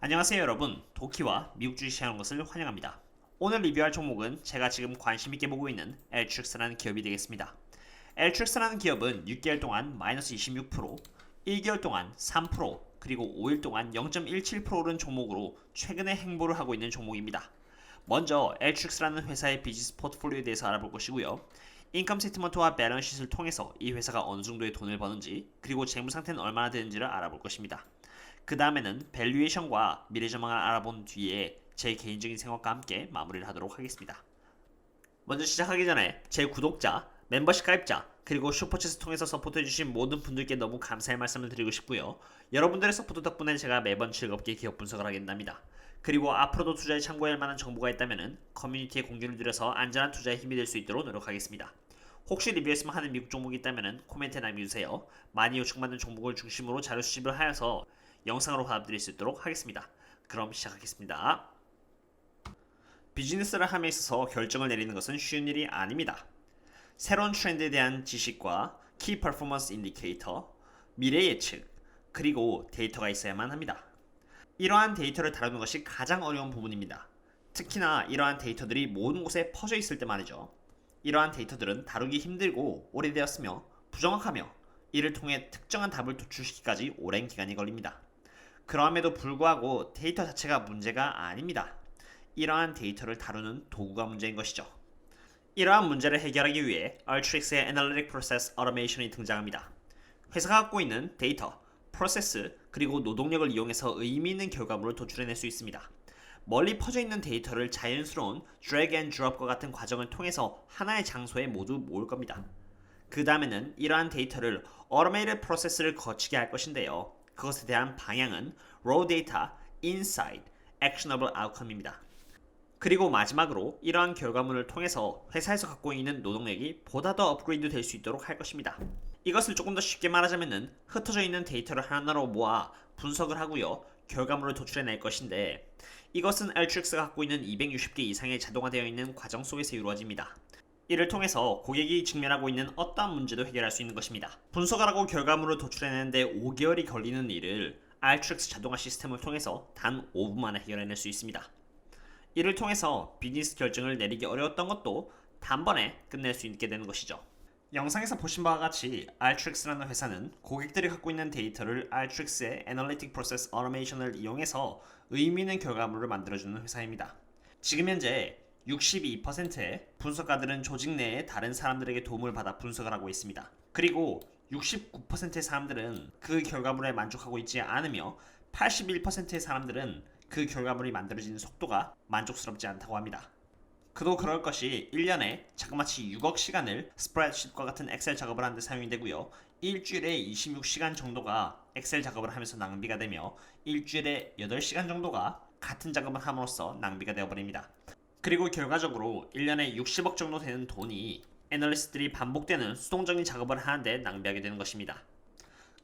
안녕하세요 여러분. 도키와 미국 주식 시장하는 것을 환영합니다. 오늘 리뷰할 종목은 제가 지금 관심 있게 보고 있는 엘트릭스라는 기업이 되겠습니다. 엘트릭스라는 기업은 6개월 동안 마이너스 26% 1개월 동안 3% 그리고 5일 동안 0.17% 오른 종목으로 최근에 행보를 하고 있는 종목입니다. 먼저 엘트릭스라는 회사의 비즈니스 포트폴리오에 대해서 알아볼 것이고요. 인컴 스테이트먼트와 밸런시트를 통해서 이 회사가 어느 정도의 돈을 버는지 그리고 재무 상태는 얼마나 되는지를 알아볼 것입니다 그 다음에는 밸류에이션과 미래 전망을 알아본 뒤에 제 개인적인 생각과 함께 마무리를 하도록 하겠습니다. 먼저 시작하기 전에 제 구독자, 멤버십 가입자, 그리고 슈퍼챗을 통해서 서포트해주신 모든 분들께 너무 감사의 말씀을 드리고 싶고요. 여러분들의 서포트 덕분에 제가 매번 즐겁게 기업 분석을 하게 된답니다. 그리고 앞으로도 투자에 참고할 만한 정보가 있다면 커뮤니티에 공유를 드려서 안전한 투자에 힘이 될 수 있도록 노력하겠습니다. 혹시 리뷰했으면 하는 미국 종목이 있다면 코멘트에 남겨주세요. 많이 요청받는 종목을 중심으로 자료 수집을 하여서 영상으로 화답드릴 수 있도록 하겠습니다. 그럼 시작하겠습니다. 비즈니스를 함에 있어서 결정을 내리는 것은 쉬운 일이 아닙니다. 새로운 트렌드에 대한 지식과 키 퍼포먼스 인디케이터, 미래 예측, 그리고 데이터가 있어야만 합니다. 이러한 데이터를 다루는 것이 가장 어려운 부분입니다. 특히나 이러한 데이터들이 모든 곳에 퍼져 있을 때 말이죠. 이러한 데이터들은 다루기 힘들고 오래되었으며 부정확하며 이를 통해 특정한 답을 도출시키기까지 오랜 기간이 걸립니다. 그럼에도 불구하고 데이터 자체가 문제가 아닙니다. 이러한 데이터를 다루는 도구가 문제인 것이죠. 이러한 문제를 해결하기 위해 Ultrix의 Analytic Process Automation이 등장합니다. 회사가 갖고 있는 데이터, 프로세스, 그리고 노동력을 이용해서 의미 있는 결과물을 도출해낼 수 있습니다. 멀리 퍼져 있는 데이터를 자연스러운 drag and drop과 같은 과정을 통해서 하나의 장소에 모두 모을 겁니다. 그 다음에는 이러한 데이터를 automated 프로세스를 거치게 할 것인데요. 그것에 대한 방향은 raw data, insight, actionable outcome입니다. 그리고 마지막으로 이러한 결과물을 통해서 회사에서 갖고 있는 노동력이 보다 더 업그레이드 될 수 있도록 할 것입니다. 이것을 조금 더 쉽게 말하자면은 흩어져 있는 데이터를 하나로 모아 분석을 하고요. 결과물을 도출해낼 것인데 이것은 Altrix가 갖고 있는 260개 이상의 자동화되어 있는 과정 속에서 이루어집니다. 이를 통해서 고객이 직면하고 있는 어떠한 문제도 해결할 수 있는 것입니다. 분석을 하고 결과물을 도출해내는데 5개월이 걸리는 일을 Altrix 자동화 시스템을 통해서 단 5분 만에 해결해낼 수 있습니다. 이를 통해서 비즈니스 결정을 내리기 어려웠던 것도 단번에 끝낼 수 있게 되는 것이죠. 영상에서 보신 바와 같이 Altrix라는 회사는 고객들이 갖고 있는 데이터를 Altrix의 Analytic Process Automation을 이용해서 의미 있는 결과물을 만들어주는 회사입니다. 지금 현재 62%의 분석가들은 조직 내의 다른 사람들에게 도움을 받아 분석을 하고 있습니다. 그리고 69%의 사람들은 그 결과물에 만족하고 있지 않으며 81%의 사람들은 그 결과물이 만들어지는 속도가 만족스럽지 않다고 합니다. 그도 그럴 것이 1년에 자그마치 6억 시간을 스프레드시트과 같은 엑셀 작업을 하는데 사용이 되고요. 일주일에 26시간 정도가 엑셀 작업을 하면서 낭비가 되며 일주일에 8시간 정도가 같은 작업을 함으로써 낭비가 되어버립니다. 그리고 결과적으로 1년에 60억 정도 되는 돈이 애널리스트들이 반복되는 수동적인 작업을 하는데 낭비하게 되는 것입니다.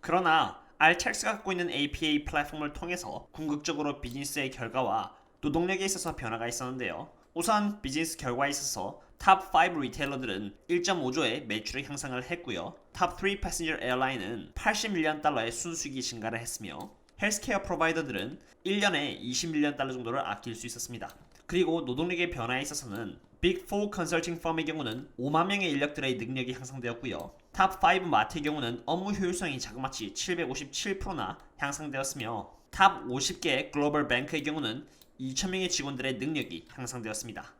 그러나 Altax가 갖고 있는 APA 플랫폼을 통해서 궁극적으로 비즈니스의 결과와 노동력에 있어서 변화가 있었는데요. 우선 비즈니스 결과에 있어서 탑5 리테일러들은 1.5조의 매출액 향상을 했고요. 탑3 패신저 에어라인은 81년 달러의 순수익이 증가를 했으며 헬스케어 프로바이더들은 1년에 21년 달러 정도를 아낄 수 있었습니다. 그리고 노동력의 변화에 있어서는 빅4 컨설팅 펌의 경우는 5만 명의 인력들의 능력이 향상되었고요. 탑5 마트의 경우는 업무 효율성이 자그마치 757%나 향상되었으며 탑 50개의 글로벌 뱅크의 경우는 2,000명의 직원들의 능력이 향상되었습니다.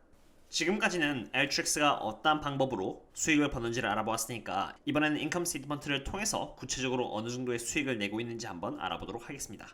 지금까지는 엘트릭스가 어떠한 방법으로 수익을 버는지를 알아보았으니까 이번에는 인컴 스테이트먼트를 통해서 구체적으로 어느 정도의 수익을 내고 있는지 한번 알아보도록 하겠습니다.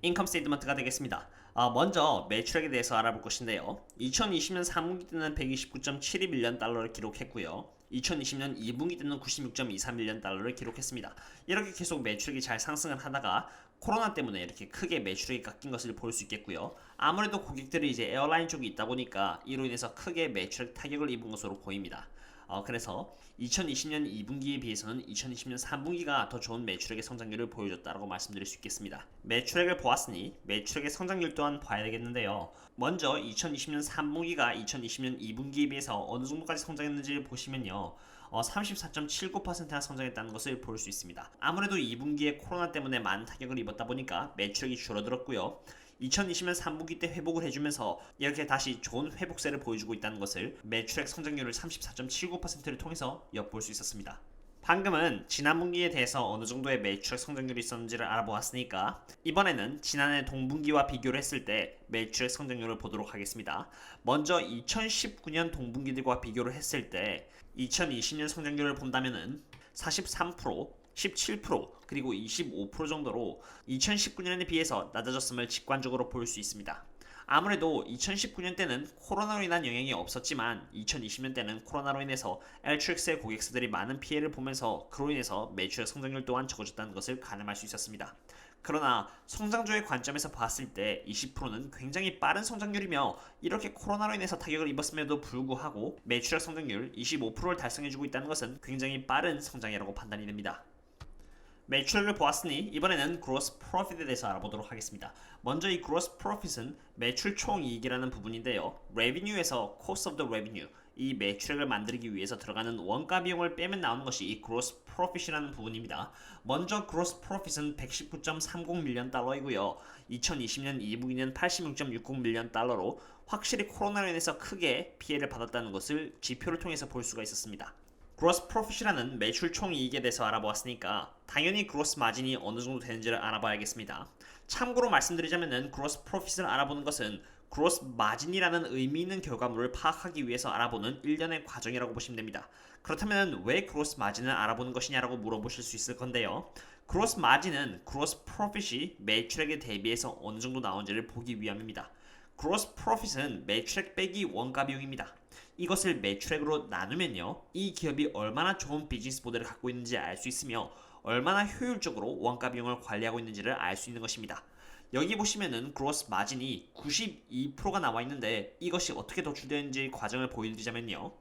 인컴 스테이트먼트가 되겠습니다. 아, 먼저 매출액에 대해서 알아볼 것인데요. 2020년 3분기 때는 129.72밀리언 달러를 기록했고요. 2020년 2분기 때는 96.23밀리언 달러를 기록했습니다. 이렇게 계속 매출액이 잘 상승을 하다가 코로나 때문에 이렇게 크게 매출액이 깎인 것을 볼 수 있겠고요. 아무래도 고객들이 이제 에어라인 쪽에 있다 보니까 이로 인해서 크게 매출액 타격을 입은 것으로 보입니다. 어, 그래서 2020년 2분기에 비해서는 2020년 3분기가 더 좋은 매출액의 성장률을 보여줬다고 말씀드릴 수 있겠습니다. 매출액을 보았으니 매출액의 성장률 또한 봐야 되겠는데요. 먼저 2020년 3분기가 2020년 2분기에 비해서 어느 정도까지 성장했는지를 보시면요. 어, 34.79%나 성장했다는 것을 볼 수 있습니다. 아무래도 2분기에 코로나 때문에 많은 타격을 입었다 보니까 매출액이 줄어들었고요. 2020년 3분기 때 회복을 해주면서 이렇게 다시 좋은 회복세를 보여주고 있다는 것을 매출액 성장률을 34.79%를 통해서 엿볼 수 있었습니다. 방금은 지난 분기에 대해서 어느 정도의 매출액 성장률이 있었는지를 알아보았으니까 이번에는 지난해 동분기와 비교를 했을 때 매출액 성장률을 보도록 하겠습니다. 먼저 2019년 동분기들과 비교를 했을 때 2020년 성장률을 본다면은 43%, 17% 그리고 25% 정도로 2019년에 비해서 낮아졌음을 직관적으로 볼 수 있습니다. 아무래도 2019년 때는 코로나로 인한 영향이 없었지만 2020년 때는 코로나로 인해서 엘트릭스의 고객사들이 많은 피해를 보면서 그로 인해서 매출의 성장률 또한 적어졌다는 것을 가늠할 수 있었습니다. 그러나 성장주의 관점에서 봤을 때 20%는 굉장히 빠른 성장률이며 이렇게 코로나로 인해서 타격을 입었음에도 불구하고 매출액 성장률 25%를 달성해주고 있다는 것은 굉장히 빠른 성장이라고 판단이 됩니다. 매출을 보았으니 이번에는 gross profit에 대해서 알아보도록 하겠습니다. 먼저 이 gross profit은 매출 총이익이라는 부분인데요. revenue에서 cost of the revenue 이 매출액을 만들기 위해서 들어가는 원가 비용을 빼면 나오는 것이 이 gross profit이라는 부분입니다. 먼저 gross profit은 119.30 밀리언 달러이고요. 2020년 2분기는 86.60 밀리언 달러로 확실히 코로나로 인해서 크게 피해를 받았다는 것을 지표를 통해서 볼 수가 있었습니다. Gross profit이라는 매출 총 이익에 대해서 알아보았으니까 당연히 gross 마진이 어느 정도 되는지를 알아봐야겠습니다. 참고로 말씀드리자면은 gross profit을 알아보는 것은 gross 마진이라는 의미 있는 결과물을 파악하기 위해서 알아보는 일련의 과정이라고 보시면 됩니다. 그렇다면 왜 gross 마진을 알아보는 것이냐라고 물어보실 수 있을 건데요. gross 마진은 gross profit이 매출액에 대비해서 어느 정도 나온지를 보기 위함입니다. gross profit은 매출액 빼기 원가 비용입니다. 이것을 매출액으로 나누면요. 이 기업이 얼마나 좋은 비즈니스 모델을 갖고 있는지 알 수 있으며 얼마나 효율적으로 원가 비용을 관리하고 있는지를 알 수 있는 것입니다. 여기 보시면은 그로스 마진이 92%가 나와 있는데 이것이 어떻게 도출되는지 과정을 보여드리자면요.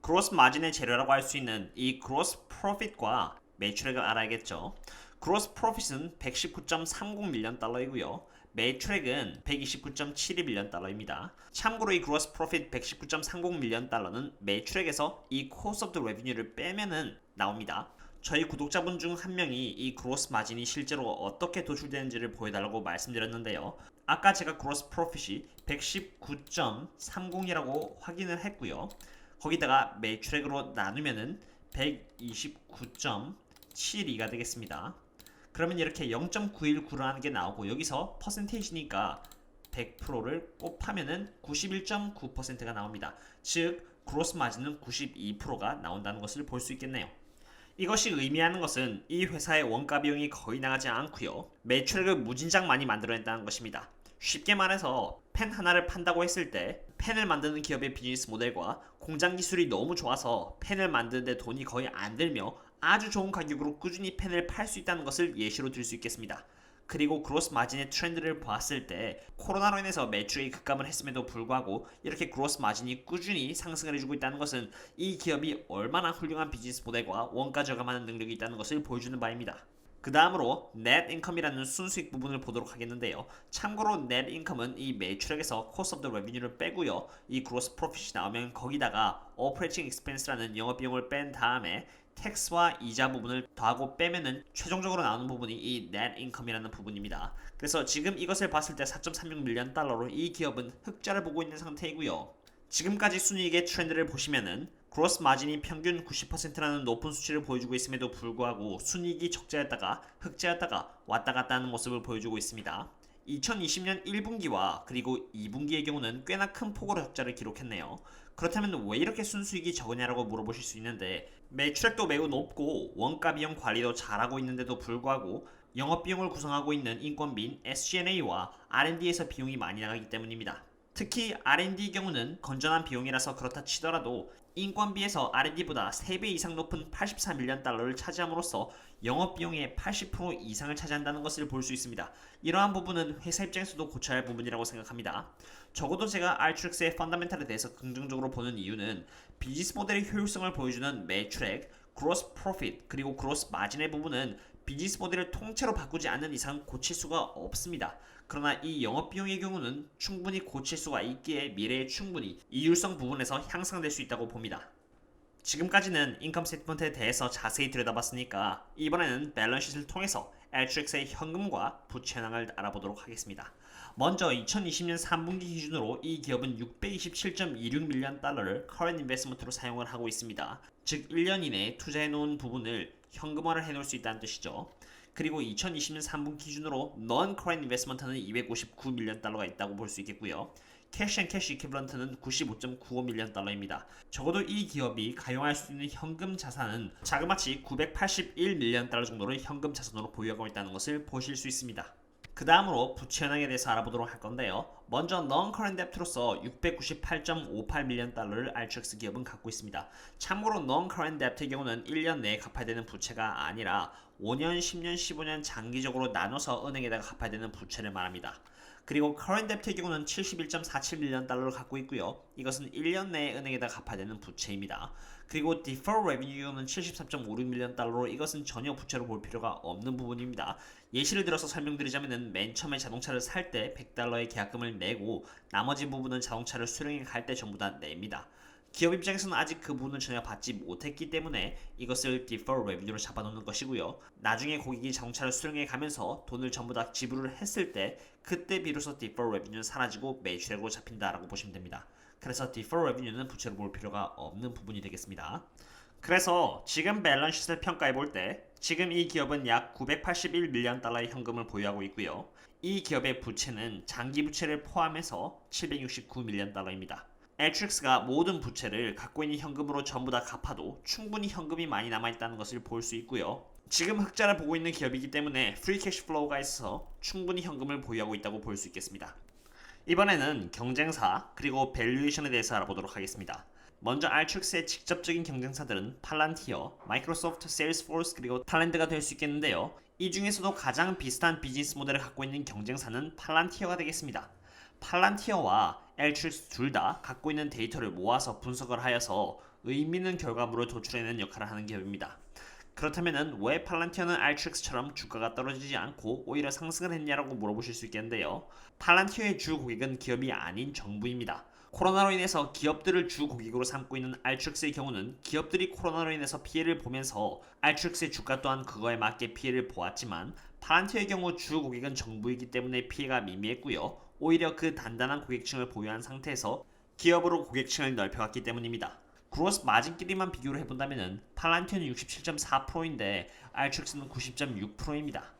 그로스 마진의 재료라고 할 수 있는 이 그로스 프로핏과 매출액을 알아야겠죠. 그로스 프로핏은 119.30 밀리언 달러이고요. 매출액은 129.72 밀리언 달러입니다. 참고로 이 gross profit 119.30 밀리언 달러는 매출액에서 이 cost of the revenue를 빼면은 나옵니다. 저희 구독자분 중 한 명이 이 gross 마진이 실제로 어떻게 도출되는지를 보여달라고 말씀드렸는데요. 아까 제가 gross profit이 119.30이라고 확인을 했고요. 거기다가 매출액으로 나누면은 129.72가 되겠습니다. 그러면 이렇게 0.919라는 게 나오고 여기서 퍼센테이지니까 100%를 곱하면은 91.9%가 나옵니다. 즉 그로스 마진은 92%가 나온다는 것을 볼 수 있겠네요. 이것이 의미하는 것은 이 회사의 원가 비용이 거의 나가지 않고요. 매출액을 무진장 많이 만들어냈다는 것입니다. 쉽게 말해서 펜 하나를 판다고 했을 때 펜을 만드는 기업의 비즈니스 모델과 공장 기술이 너무 좋아서 펜을 만드는데 돈이 거의 안 들며 아주 좋은 가격으로 꾸준히 펜을 팔 수 있다는 것을 예시로 들 수 있겠습니다. 그리고 그로스 마진의 트렌드를 봤을 때 코로나로 인해서 매출이 급감을 했음에도 불구하고 이렇게 그로스 마진이 꾸준히 상승을 해주고 있다는 것은 이 기업이 얼마나 훌륭한 비즈니스 모델과 원가 저감하는 능력이 있다는 것을 보여주는 바입니다. 그 다음으로 net income이라는 순수익 부분을 보도록 하겠는데요. 참고로 net income은 이 매출액에서 cost the revenue를 빼고요. 이 gross profit이 나오면 거기다가 operating expense라는 영업 비용을 뺀 다음에 텍스와 이자 부분을 더하고 빼면은 최종적으로 나오는 부분이 이 net income이라는 부분입니다. 그래서 지금 이것을 봤을 때 4.36 밀리언 달러로 이 기업은 흑자를 보고 있는 상태이고요. 지금까지 순이익의 트렌드를 보시면은 그로스 마진이 평균 90%라는 높은 수치를 보여주고 있음에도 불구하고 순이익이 적자였다가 흑자였다가 왔다 갔다 하는 모습을 보여주고 있습니다. 2020년 1분기와 그리고 2분기의 경우는 꽤나 큰 폭으로 적자를 기록했네요. 그렇다면 왜 이렇게 순수익이 적으냐라고 물어보실 수 있는데 매출액도 매우 높고 원가 비용 관리도 잘하고 있는데도 불구하고 영업 비용을 구성하고 있는 인건비인 SG&A와 R&D에서 비용이 많이 나가기 때문입니다. 특히 R&D 경우는 건전한 비용이라서 그렇다 치더라도 인건비에서 R&D보다 3배 이상 높은 84밀리언 달러를 차지함으로써 영업 비용의 80% 이상을 차지한다는 것을 볼 수 있습니다. 이러한 부분은 회사 입장에서도 고쳐야 할 부분이라고 생각합니다. 적어도 제가 알트릭스의 펀더멘탈에 대해서 긍정적으로 보는 이유는 비즈니스 모델의 효율성을 보여주는 매출액, 그로스 프로핏 그리고 그로스 마진의 부분은 비즈니스 모델을 통째로 바꾸지 않는 이상 고칠 수가 없습니다. 그러나 이 영업 비용의 경우는 충분히 고칠 수가 있기에 미래에 충분히 이율성 부분에서 향상될 수 있다고 봅니다. 지금까지는 인컴 스테이트먼트에 대해서 자세히 들여다봤으니까 이번에는 밸런시트를 통해서 Altrix의 현금과 부채 현황을 알아보도록 하겠습니다. 먼저 2020년 3분기 기준으로 이 기업은 627.26 밀리언 달러를 커런 인베스먼트로 사용을 하고 있습니다. 즉 1년 이내에 투자해 놓은 부분을 현금화를 해 놓을 수 있다는 뜻이죠. 그리고 2020년 3분기 기준으로 non current investment는 259 밀리언 달러가 있다고 볼 수 있겠고요. 캐시 앤 캐시 이퀴블런트는 95.95 밀리언 달러입니다. 적어도 이 기업이 가용할 수 있는 현금 자산은 자그마치 981 밀리언 달러 정도를 현금 자산으로 보유하고 있다는 것을 보실 수 있습니다. 그 다음으로 부채 현황에 대해서 알아보도록 할 건데요. 먼저 non-current debt로서 698.58 밀리언 달러를 알트렉스 기업은 갖고 있습니다. 참고로 non-current debt의 경우는 1년 내에 갚아야 되는 부채가 아니라 5년, 10년, 15년 장기적으로 나눠서 은행에다가 갚아야 되는 부채를 말합니다. 그리고 current debt의 경우는 71.47 밀리언 달러를 갖고 있고요. 이것은 1년 내에 은행에다 갚아야 되는 부채입니다. 그리고 deferred revenue는 73.56 밀리언 달러로 이것은 전혀 부채로 볼 필요가 없는 부분입니다. 예시를 들어서 설명드리자면은 맨 처음에 자동차를 살 때 100달러의 계약금을 내고 나머지 부분은 자동차를 수령해 갈 때 전부 다 냅니다. 기업 입장에서는 아직 그 부분을 전혀 받지 못했기 때문에 이것을 defer revenue로 잡아놓는 것이고요. 나중에 고객이 자동차를 수령해 가면서 돈을 전부 다 지불을 했을 때 그때 비로소 defer revenue는 사라지고 매출액으로 잡힌다라고 보시면 됩니다. 그래서 defer revenue는 부채로 볼 필요가 없는 부분이 되겠습니다. 그래서 지금 밸런스시트를 평가해 볼 때 지금 이 기업은 약 981 밀리언 달러의 현금을 보유하고 있고요. 이 기업의 부채는 장기 부채를 포함해서 769 밀리언 달러입니다. 엘트릭스가 모든 부채를 갖고 있는 현금으로 전부 다 갚아도 충분히 현금이 많이 남아있다는 것을 볼 수 있고요. 지금 흑자를 보고 있는 기업이기 때문에 프리 캐시 플로우가 있어 충분히 현금을 보유하고 있다고 볼 수 있겠습니다. 이번에는 경쟁사 그리고 밸류에이션에 대해서 알아보도록 하겠습니다. 먼저 알트릭스의 직접적인 경쟁사들은 팔란티어, 마이크로소프트, 세일스포스 그리고 탈랜드가 될 수 있겠는데요. 이 중에서도 가장 비슷한 비즈니스 모델을 갖고 있는 경쟁사는 팔란티어가 되겠습니다. 팔란티어와 엘트릭스 둘 다 갖고 있는 데이터를 모아서 분석을 하여서 의미 있는 결과물을 도출해내는 역할을 하는 기업입니다. 그렇다면 왜 팔란티어는 알트릭스처럼 주가가 떨어지지 않고 오히려 상승을 했냐라고 물어보실 수 있겠는데요. 팔란티어의 주 고객은 기업이 아닌 정부입니다. 코로나로 인해서 기업들을 주 고객으로 삼고 있는 알트릭스의 경우는 기업들이 코로나로 인해서 피해를 보면서 알트릭스의 주가 또한 그거에 맞게 피해를 보았지만 팔란티어의 경우 주 고객은 정부이기 때문에 피해가 미미했고요. 오히려 그 단단한 고객층을 보유한 상태에서 기업으로 고객층을 넓혀갔기 때문입니다. 그로스 마진끼리만 비교를 해본다면 팔란티어는 67.4%인데 알트릭스는 90.6%입니다.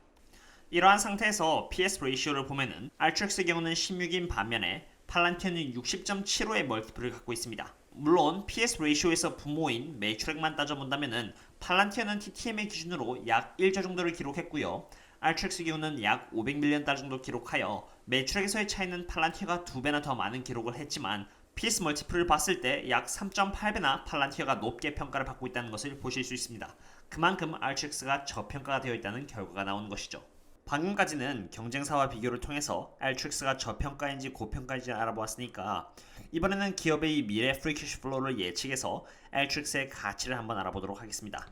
이러한 상태에서 PS 레이시오를 보면은 알트릭스의 경우는 16인 반면에 팔란티어는 60.75의 멀티플을 갖고 있습니다. 물론 PS 레이시오에서 부모인 매출액만 따져본다면은 팔란티어는 TTM의 기준으로 약 1조 정도를 기록했고요. 알트릭스 경우는 약 500밀리언 달러 정도 기록하여 매출액에서의 차이는 팔란티어가 두 배나 더 많은 기록을 했지만 PS 멀티플을 봤을 때 약 3.8배나 팔란티어가 높게 평가를 받고 있다는 것을 보실 수 있습니다. 그만큼 알트릭스가 저평가가 되어 있다는 결과가 나오는 것이죠. 방금까지는 경쟁사와 비교를 통해서 알트릭스가 저평가인지 고평가인지 알아보았으니까 이번에는 기업의 미래 프리 캐시 플로우를 예측해서 알트릭스의 가치를 한번 알아보도록 하겠습니다.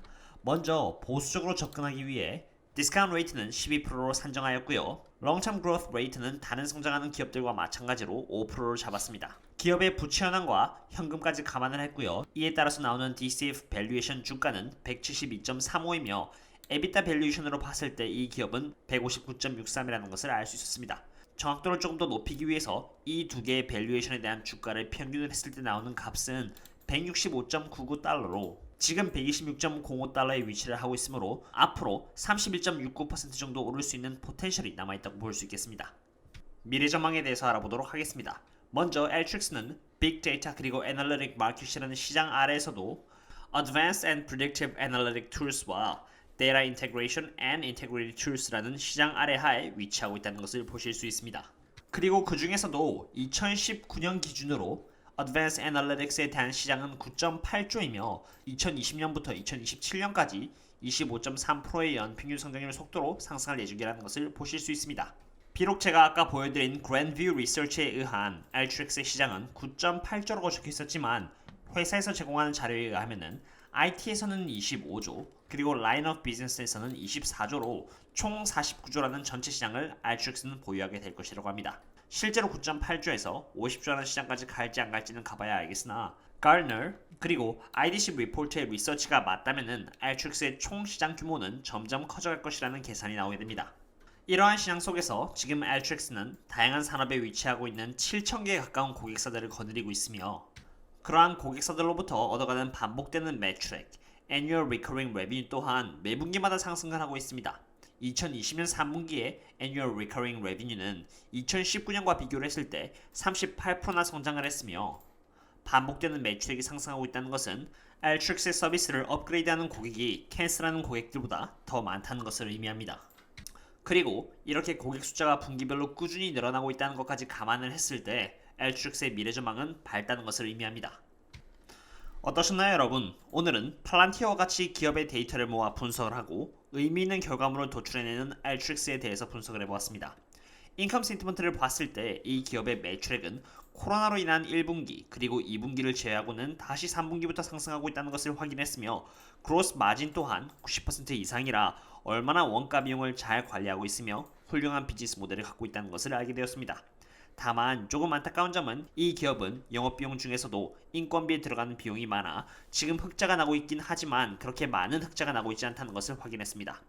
먼저 보수적으로 접근하기 위해 디스카운트 레이트는 12%로 산정하였고요. 롱텀 그로스 레이트는 다른 성장하는 기업들과 마찬가지로 5%로 잡았습니다. 기업의 부채 현황과 현금까지 감안을 했고요. 이에 따라서 나오는 DCF 밸류에이션 주가는 172.35이며 에비타 밸류에이션으로 봤을 때 이 기업은 159.63이라는 것을 알 수 있었습니다. 정확도를 조금 더 높이기 위해서 이 두 개의 밸류에이션에 대한 주가를 평균을 했을 때 나오는 값은 165.99달러로 지금 126.05달러의 위치를 하고 있으므로 앞으로 31.69% 정도 오를 수 있는 포텐셜이 남아있다고 볼 수 있겠습니다. 미래 전망에 대해서 알아보도록 하겠습니다. 먼저 엘트릭스는 빅데이터 그리고 애널리틱 마켓이라는 시장 아래에서도 Advanced and Predictive Analytic Tools와 Data Integration and Integrity Tools라는 시장 아래 하에 위치하고 있다는 것을 보실 수 있습니다. 그리고 그 중에서도 2019년 기준으로 Advanced Analytics에 대한 시장은 9.8조이며 2020년부터 2027년까지 25.3%의 연평균 성장률 속도로 상승할 예정이라는 것을 보실 수 있습니다. 비록 제가 아까 보여드린 Grandview Research에 의한 Altrix의 시장은 9.8조라고 적혀 있었지만 회사에서 제공하는 자료에 의하면은 IT에서는 25조 그리고 of Business에서는 24조로 총 49조라는 전체 시장을 Altrix는 보유하게 될 것이라고 합니다. 실제로 9.8조에서 50조라는 시장까지 갈지 안 갈지는 가봐야 알겠으나 Gartner 그리고 IDC 리포트의 리서치가 맞다면은 알트릭스의 총 시장 규모는 점점 커져갈 것이라는 계산이 나오게 됩니다. 이러한 시장 속에서 지금 알트릭스는 다양한 산업에 위치하고 있는 7,000개에 가까운 고객사들을 거느리고 있으며 그러한 고객사들로부터 얻어가는 반복되는 매출액, Annual Recurring Revenue 또한 매 분기마다 상승을 하고 있습니다. 2020년 3분기에 Annual Recurring Revenue는 2019년과 비교를 했을 때 38%나 성장을 했으며 반복되는 매출액이 상승하고 있다는 것은 알트릭스의 서비스를 업그레이드하는 고객이 캔슬하는 고객들보다 더 많다는 것을 의미합니다. 그리고 이렇게 고객 숫자가 분기별로 꾸준히 늘어나고 있다는 것까지 감안을 했을 때 알트릭스의 미래 전망은 밝다는 것을 의미합니다. 어떠셨나요, 여러분? 오늘은 플란티어와 같이 기업의 데이터를 모아 분석을 하고 의미 있는 결과물을 도출해내는 알트릭스에 대해서 분석을 해보았습니다. 인컴 센티먼트를 봤을 때 이 기업의 매출액은 코로나로 인한 1분기 그리고 2분기를 제외하고는 다시 3분기부터 상승하고 있다는 것을 확인했으며 그로스 마진 또한 90% 이상이라 얼마나 원가 비용을 잘 관리하고 있으며 훌륭한 비즈니스 모델을 갖고 있다는 것을 알게 되었습니다. 다만 조금 안타까운 점은 이 기업은 영업비용 중에서도 인건비에 들어가는 비용이 많아 지금 흑자가 나고 있긴 하지만 그렇게 많은 흑자가 나고 있지 않다는 것을 확인했습니다.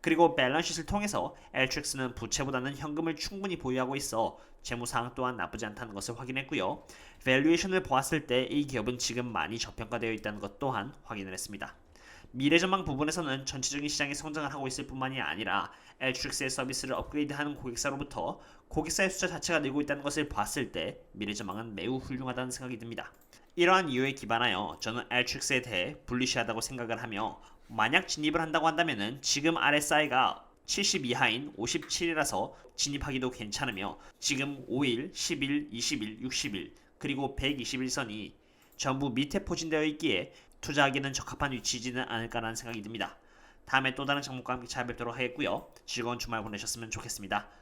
그리고 밸런시트를 통해서 엘트릭스는 부채보다는 현금을 충분히 보유하고 있어 재무 상황 또한 나쁘지 않다는 것을 확인했고요. 밸류에이션을 보았을 때 이 기업은 지금 많이 저평가되어 있다는 것 또한 확인을 했습니다. 미래 전망 부분에서는 전체적인 시장이 성장을 하고 있을 뿐만이 아니라 엘트릭스의 서비스를 업그레이드하는 고객사로부터 고객사의 숫자 자체가 늘고 있다는 것을 봤을 때 미래 전망은 매우 훌륭하다는 생각이 듭니다. 이러한 이유에 기반하여 저는 엘트릭스에 대해 불리시하다고 생각을 하며 만약 진입을 한다고 한다면은 지금 RSI가 70 이하인 57이라서 진입하기도 괜찮으며 지금 5일, 10일, 20일, 60일 그리고 121선이 전부 밑에 포진되어 있기에 투자하기는 적합한 위치지는 않을까라는 생각이 듭니다. 다음에 또 다른 종목과 함께 찾아뵙도록 하겠고요. 즐거운 주말 보내셨으면 좋겠습니다.